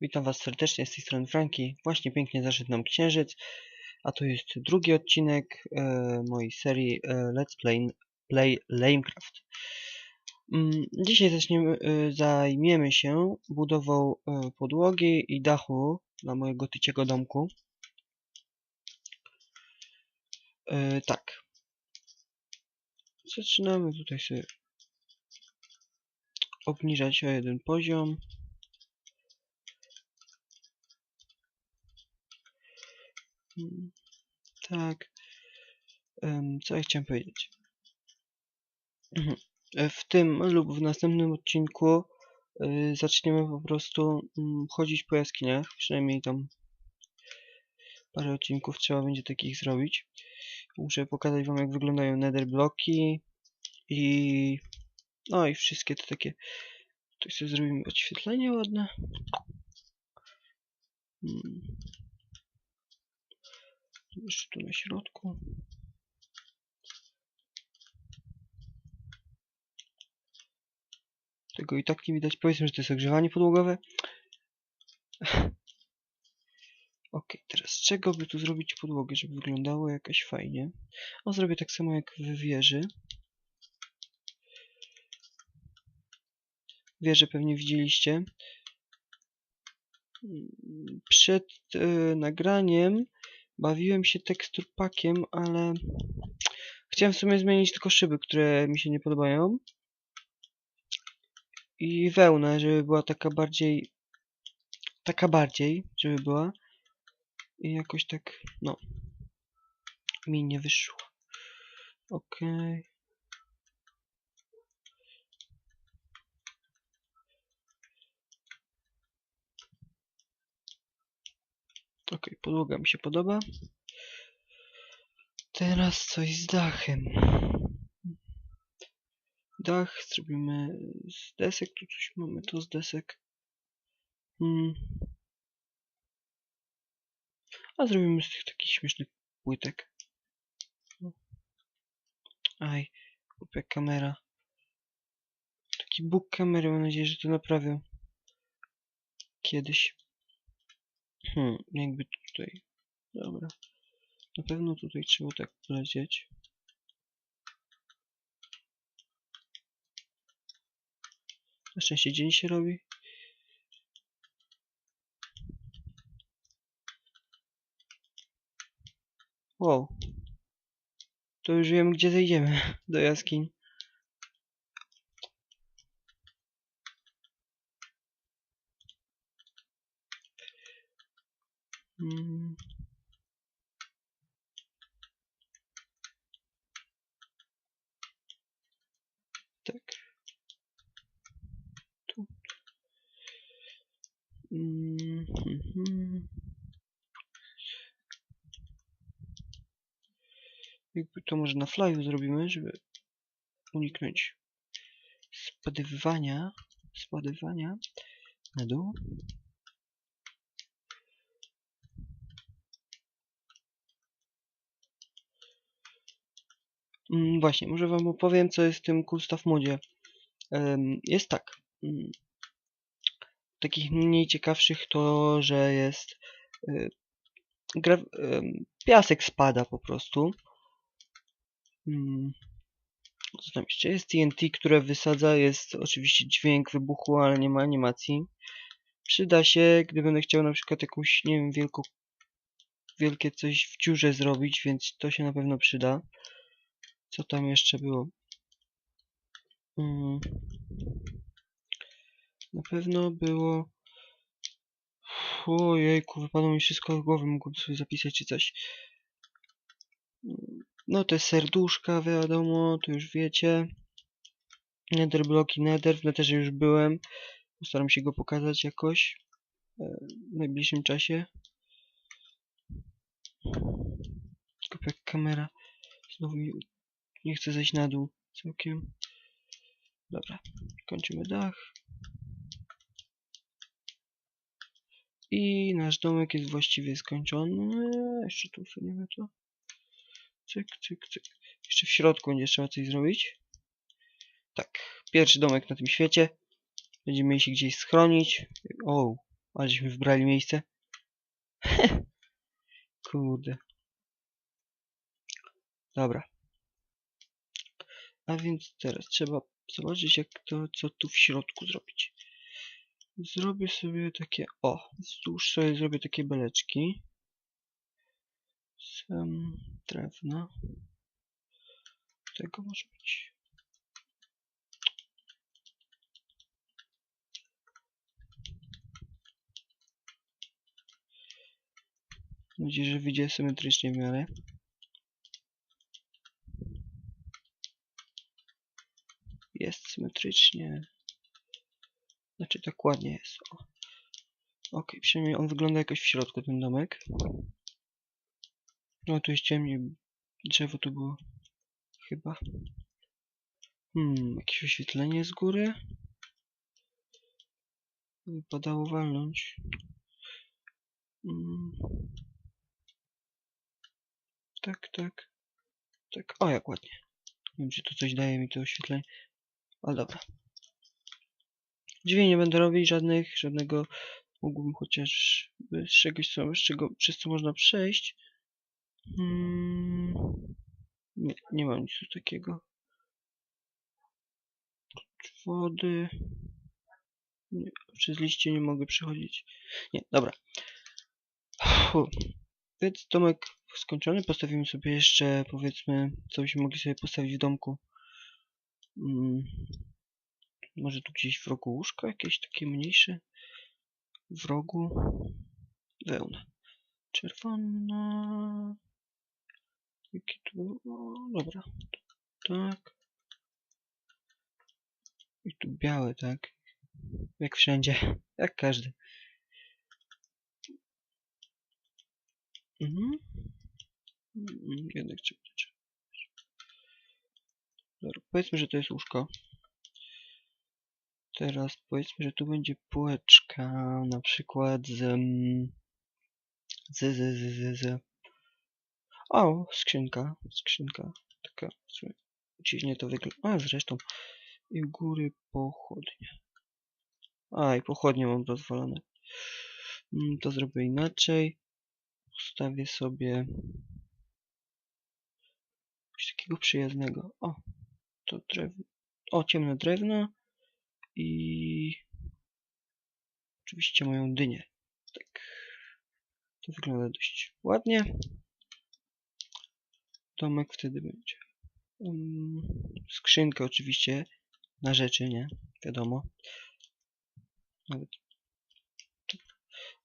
Witam Was serdecznie z tej strony Franki. Właśnie pięknie zaszedł nam księżyc, a to jest drugi odcinek e, mojej serii e, Let's Play, Play Lamecraft. Mm, dzisiaj zaczniemy, e, zajmiemy się budową e, podłogi i dachu dla mojego tyciego domku. E, tak. Zaczynamy tutaj sobie obniżać o jeden poziom. Tak. Em, Co ja chciałem powiedzieć? Mhm. E, W tym lub w następnym odcinku y, zaczniemy po prostu mm, chodzić po jaskiniach. Przynajmniej tam parę odcinków trzeba będzie takich zrobić. Muszę pokazać wam jak wyglądają nether bloki i no i wszystkie te takie tutaj sobie zrobimy oświetlenie ładne. Jeszcze tu na środku. Tego i tak nie widać. Powiedzmy, że to jest ogrzewanie podłogowe. Ok, teraz czego by tu zrobić podłogę, żeby wyglądało jakoś fajnie? O, zrobię tak samo jak w wieży. Wieżę pewnie widzieliście. Przed e, nagraniem bawiłem się tekstur pakiem, ale chciałem w sumie zmienić tylko szyby, które mi się nie podobają. I wełnę, żeby była taka bardziej taka bardziej, żeby była. I jakoś tak, no, mi nie wyszło. Okej. Okej, podłoga mi się podoba. Teraz coś z dachem. Dach zrobimy z desek. Tu coś mamy tu z desek. Hmm. A zrobimy z tych takich śmiesznych płytek. Aj, głupia kamera. Taki bóg kamery, mam nadzieję, że to naprawię. Kiedyś. Hmm, jakby tutaj. Dobra. Na pewno tutaj trzeba tak polecieć. Na szczęście dzień się robi. Wow. To już wiem, gdzie zejdziemy. Do jaskiń. Tak. Tu. Mm, mhm. Jakby to może na flyu zrobimy, żeby uniknąć spadywania, spadywania na dół. Właśnie, może wam opowiem, co jest w tym Stuff modzie. Jest tak. Mm, takich mniej ciekawszych to, że jest y, gra, piasek spada po prostu. Mm, co tam jeszcze jest? TNT, które wysadza, jest oczywiście dźwięk wybuchu, ale nie ma animacji. Przyda się, gdy będę chciał na przykład jakąś, nie wiem, wielką, wielkie coś w dziurze zrobić, więc to się na pewno przyda. Co tam jeszcze było? Mm. Na pewno było... Ojejku, wypadło mi wszystko z głowy, mogłem sobie zapisać czy coś. No te serduszka, wiadomo, to już wiecie. Nether bloki, nether, w netherze już byłem. Postaram się go pokazać jakoś e, w najbliższym czasie. Tylko kamera znowu mi nie chce zejść na dół całkiem. Dobra, kończymy dach. I nasz domek jest właściwie skończony. Jeszcze tu usuniemy to. Cyk, cyk, cyk. Jeszcze w środku będzie trzeba coś zrobić. Tak, pierwszy domek na tym świecie. Będziemy się gdzieś schronić. O, Ale żeśmy wybrali miejsce. Kurde. Dobra. A więc teraz trzeba zobaczyć, jak to, co tu w środku zrobić. Zrobię sobie takie, o, wzdłuż sobie zrobię takie beleczki. Sam drewna. Tego może być. Mam nadzieję, że wyjdzie symetrycznie w miarę. Jest symetrycznie. Znaczy tak ładnie jest. Ok, przynajmniej on wygląda jakoś w środku ten domek. No tu jest ciemniej. Drzewo tu było. Chyba. Hmm, jakieś oświetlenie z góry. Wypadało walnąć. Mm. Tak, tak. Tak, o jak ładnie. Nie wiem, czy to coś daje mi to oświetlenie. Ale dobra. Drzwi nie będę robić żadnych, żadnego. Mógłbym chociaż z czegoś, co, z czego, przez co można przejść. Hmm. Nie, nie mam nic takiego. Wody. Nie, przez liście nie mogę przechodzić. Nie, dobra. Więc domek skończony. Postawimy sobie jeszcze, powiedzmy, co byśmy mogli sobie postawić w domku. Hmm. Może tu gdzieś w rogu łóżko jakieś takie mniejsze. W rogu. Wełna. Czerwona. Jaki tu... O, dobra. Tak. I tu białe, tak? Jak wszędzie. Jak każdy. Mhm. Mm, Jednak trzeba. Powiedzmy, że to jest łóżko. Teraz powiedzmy, że tu będzie półeczka, na przykład z... mm, Z, z, z, z, z. O, skrzynka, skrzynka. Taka, dziwnie to wygląda. A, zresztą. I u góry pochodnie. A, i pochodnie mam dozwolone. Mm, To zrobię inaczej. Ustawię sobie coś takiego przyjaznego. O, to drewno. O, ciemne drewno. I oczywiście moją dynię. Tak. To wygląda dość ładnie. Domek wtedy będzie. Um, skrzynkę oczywiście na rzeczy, nie? Wiadomo. Nawet.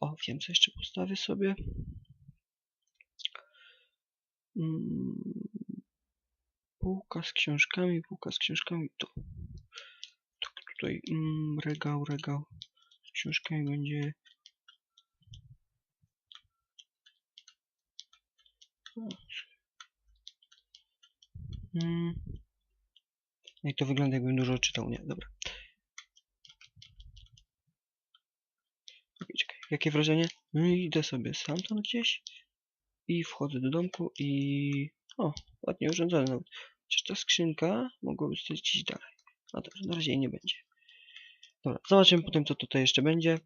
O, wiem co jeszcze postawię sobie. Mm, półka z książkami, półka z książkami tu. Tak, tutaj mm, regał, regał z książkami będzie. O. Mm. Jak to wygląda, jakbym dużo czytał, nie? Dobra. Okej, czekaj. Jakie wrażenie? No idę sobie stamtąd gdzieś i wchodzę do domku i... O, ładnie urządzone nawet. Chociaż ta skrzynka mogłaby stać gdzieś dalej. A dobrze, na razie jej nie będzie. Dobra, zobaczymy potem co tutaj jeszcze będzie.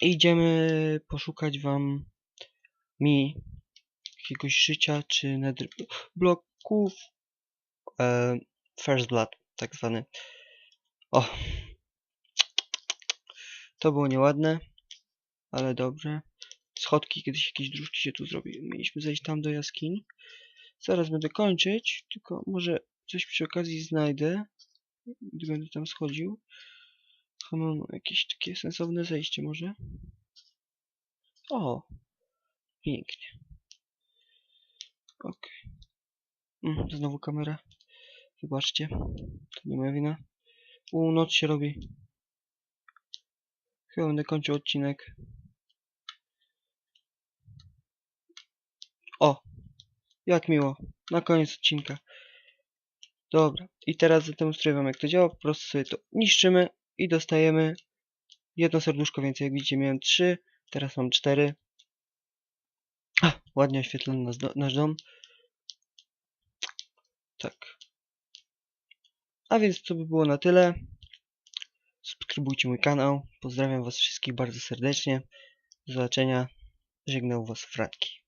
I idziemy poszukać wam mi jakiegoś życia, czy nether bloków e, First Blood, tak zwany. O! To było nieładne, ale dobrze. Schodki, kiedyś jakieś dróżki się tu zrobiły. Mieliśmy zejść tam do jaskini. Zaraz będę kończyć, tylko może coś przy okazji znajdę, gdy będę tam schodził. No, no, jakieś takie sensowne zejście może. O! Pięknie. Ok. Mm, znowu kamera. Wybaczcie. To nie moja wina. U, noc się robi. Chyba będę kończył odcinek. O! Jak miło. Na koniec odcinka. Dobra. I teraz zademonstruję wam jak to działa. Po prostu sobie to niszczymy i dostajemy jedno serduszko więcej. Jak widzicie miałem trzy, teraz mam cztery. A, ładnie oświetlony nasz, do, nasz dom. Tak. A więc to by było na tyle. subskrybujcie mój kanał. Pozdrawiam was wszystkich bardzo serdecznie. Do zobaczenia. Żegnał was Franki.